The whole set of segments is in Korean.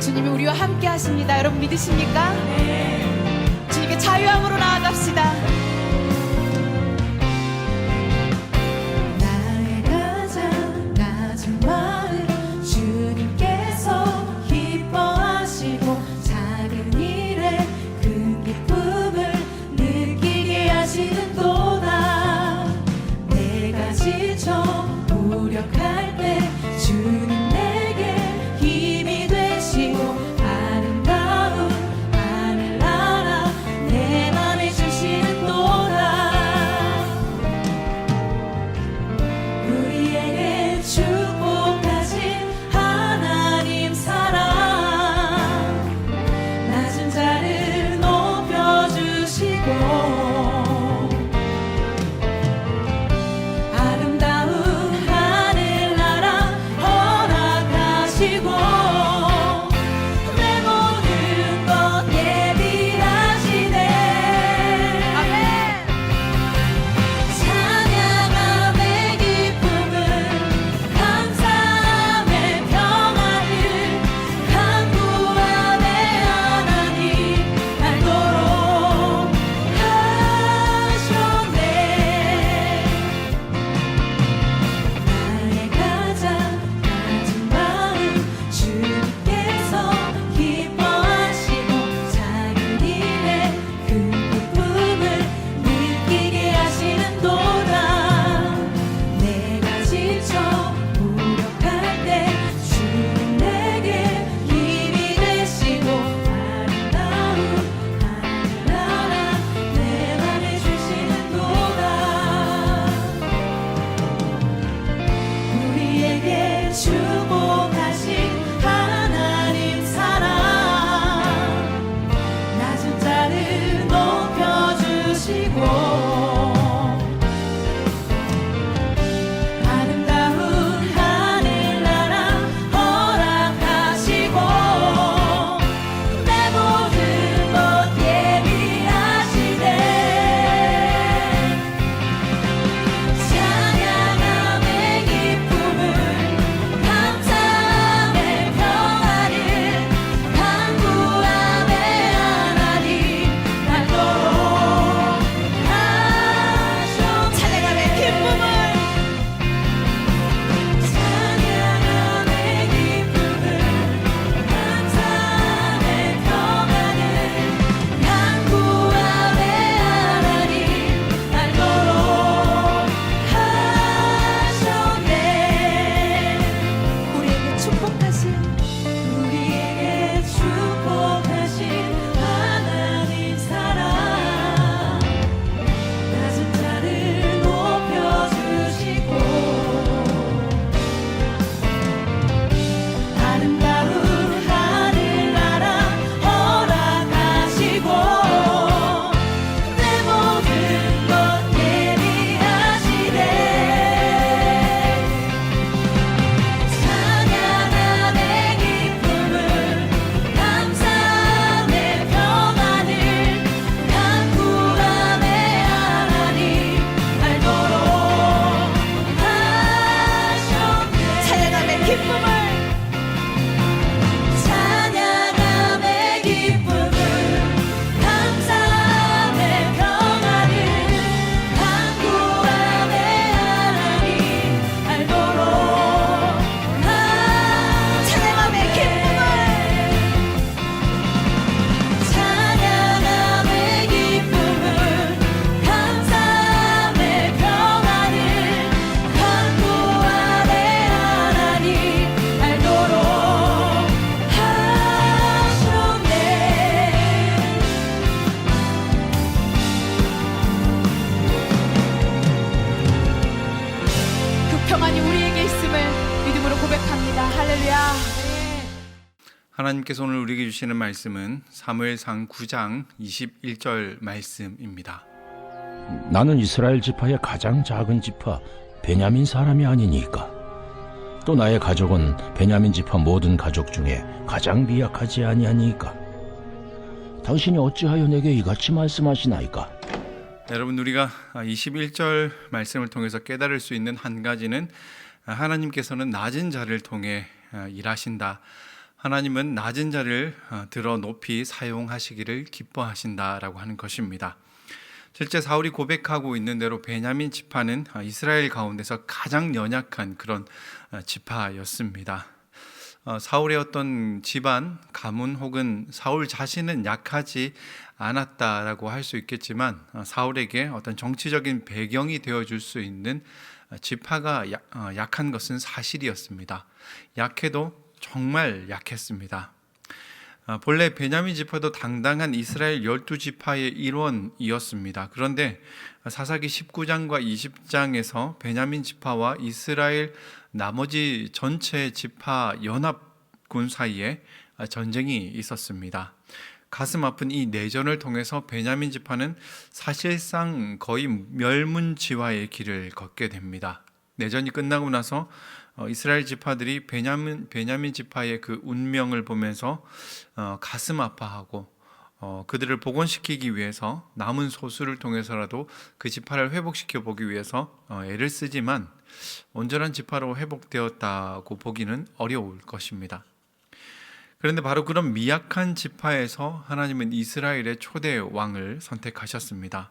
주님이 우리와 함께 하십니다. 여러분 믿으십니까? 주님의 자유함으로 나아갑시다. 할렐루야. 하나님께서 오늘 우리에게 주시는 말씀은 사무엘상 9장 21절 말씀입니다. 나는 이스라엘 지파의 가장 작은 지파 베냐민 사람이 아니니까. 또 나의 가족은 베냐민 지파 모든 가족 중에 가장 미약하지 아니하니까. 당신이 어찌하여 내게 이같이 말씀하시나이까? 여러분 우리가 21절 말씀을 통해서 깨달을 수 있는 한 가지는 하나님께서는 낮은 자를 통해 일하신다. 하나님은 낮은 자를 들어 높이 사용하시기를 기뻐하신다라고 하는 것입니다. 실제 사울이 고백하고 있는 대로 베냐민 지파는 이스라엘 가운데서 가장 연약한 그런 지파였습니다. 어, 사울의 어떤 집안, 가문 혹은 사울 자신은 약하지 않았다라고 할 수 있겠지만 어, 사울에게 어떤 정치적인 배경이 되어 줄 수 있는 어, 지파가 약, 어, 약한 것은 사실이었습니다. 약해도 정말 약했습니다. 아, 본래 베냐민 지파도 당당한 이스라엘 열두 지파의 일원이었습니다. 그런데 사사기 19장과 20장에서 베냐민 지파와 이스라엘 나머지 전체 지파 연합군 사이에 전쟁이 있었습니다. 가슴 아픈 이 내전을 통해서 베냐민 지파는 사실상 거의 멸문지화의 길을 걷게 됩니다. 내전이 끝나고 나서 어, 이스라엘 지파들이 베냐민 베냐민 지파의 그 운명을 보면서 어, 가슴 아파하고 어, 그들을 복원시키기 위해서 남은 소수를 통해서라도 그 지파를 회복시켜 보기 위해서 어, 애를 쓰지만 온전한 지파로 회복되었다고 보기는 어려울 것입니다. 그런데 바로 그런 미약한 지파에서 하나님은 이스라엘의 초대 왕을 선택하셨습니다.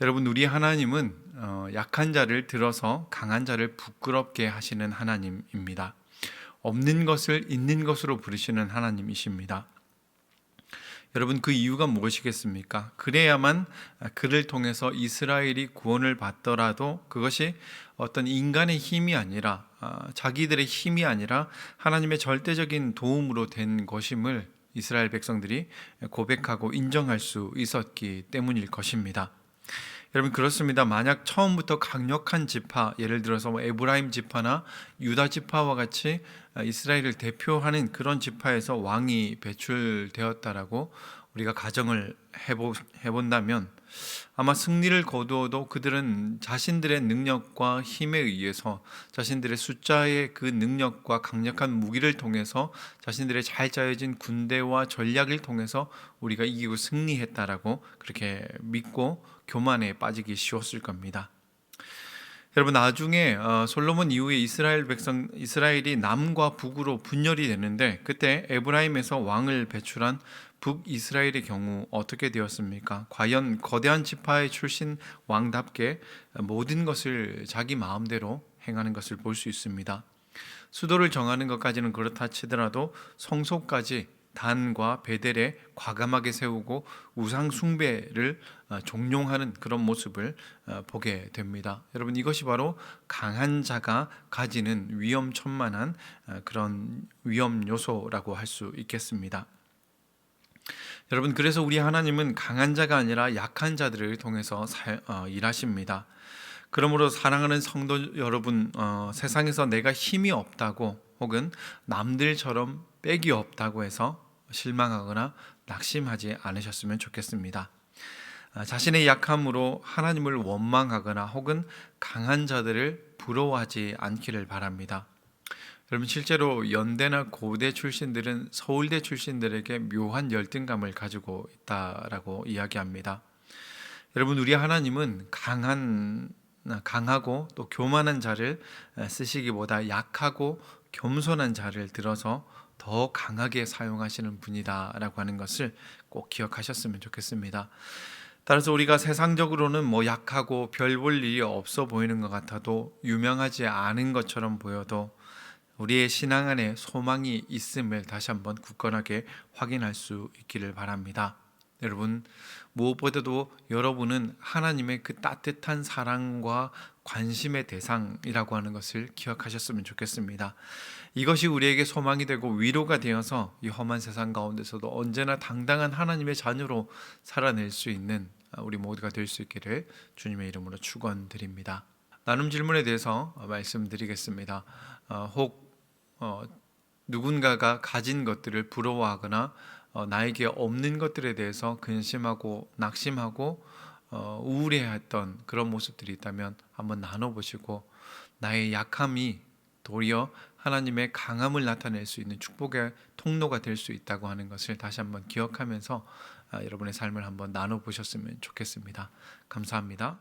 여러분 우리 하나님은 어, 약한 자를 들어서 강한 자를 부끄럽게 하시는 하나님입니다. 없는 것을 있는 것으로 부르시는 하나님이십니다. 여러분 그 이유가 무엇이겠습니까? 그래야만 그를 통해서 이스라엘이 구원을 받더라도 그것이 어떤 인간의 힘이 아니라 아, 자기들의 힘이 아니라 하나님의 절대적인 도움으로 된 것임을 이스라엘 백성들이 고백하고 인정할 수 있었기 때문일 것입니다. 여러분 그렇습니다. 만약 처음부터 강력한 지파, 예를 들어서 뭐 에브라임 지파나 유다 지파와 같이 이스라엘을 대표하는 그런 지파에서 왕이 배출되었다라고 우리가 가정을 해보, 해본다면 아마 승리를 거두어도 그들은 자신들의 능력과 힘에 의해서 자신들의 숫자의 그 능력과 강력한 무기를 통해서 자신들의 잘 짜여진 군대와 전략을 통해서 우리가 이기고 승리했다라고 그렇게 믿고 교만에 빠지기 쉬웠을 겁니다. 여러분 나중에 어, 솔로몬 이후에 이스라엘 백성 이스라엘이 남과 북으로 분열이 되는데 그때 에브라임에서 왕을 배출한 북 이스라엘의 경우 어떻게 되었습니까? 과연 거대한 지파의 출신 왕답게 모든 것을 자기 마음대로 행하는 것을 볼 수 있습니다. 수도를 정하는 것까지는 그렇다 치더라도 성소까지 단과 베델에 과감하게 세우고 우상 숭배를 어, 종용하는 그런 모습을 어, 보게 됩니다. 여러분 이것이 바로 강한 자가 가지는 위험천만한 어, 그런 위험 요소라고 할 수 있겠습니다. 여러분 그래서 우리 하나님은 강한 자가 아니라 약한 자들을 통해서 일하십니다. 그러므로 사랑하는 성도 여러분, 어, 세상에서 내가 힘이 없다고 혹은 남들처럼 빽이 없다고 해서 실망하거나 낙심하지 않으셨으면 좋겠습니다. 아, 자신의 약함으로 하나님을 원망하거나 혹은 강한 자들을 부러워하지 않기를 바랍니다. 여러분 실제로 연대나 고대 출신들은 서울대 출신들에게 묘한 열등감을 가지고 있다라고 이야기합니다. 여러분 우리 하나님은 강한 강하고 또 교만한 자를 쓰시기보다 약하고 겸손한 자를 들어서 더 강하게 사용하시는 분이다라고 하는 것을 꼭 기억하셨으면 좋겠습니다. 따라서 우리가 세상적으로는 뭐 약하고 별 볼 일이 없어 보이는 것 같아도 유명하지 않은 것처럼 보여도 우리의 신앙 안에 소망이 있음을 다시 한번 굳건하게 확인할 수 있기를 바랍니다. 여러분 무엇보다도 여러분은 하나님의 그 따뜻한 사랑과 관심의 대상이라고 하는 것을 기억하셨으면 좋겠습니다. 이것이 우리에게 소망이 되고 위로가 되어서 이 험한 세상 가운데서도 언제나 당당한 하나님의 자녀로 살아낼 수 있는 우리 모두가 될 수 있기를 주님의 이름으로 축원드립니다. 나눔 질문에 대해서 말씀드리겠습니다. 어, 혹 어, 누군가가 가진 것들을 부러워하거나 어, 나에게 없는 것들에 대해서 근심하고 낙심하고 어, 우울해했던 그런 모습들이 있다면 한번 나눠보시고 나의 약함이 도리어 하나님의 강함을 나타낼 수 있는 축복의 통로가 될 수 있다고 하는 것을 다시 한번 기억하면서 아, 여러분의 삶을 한번 나눠보셨으면 좋겠습니다. 감사합니다.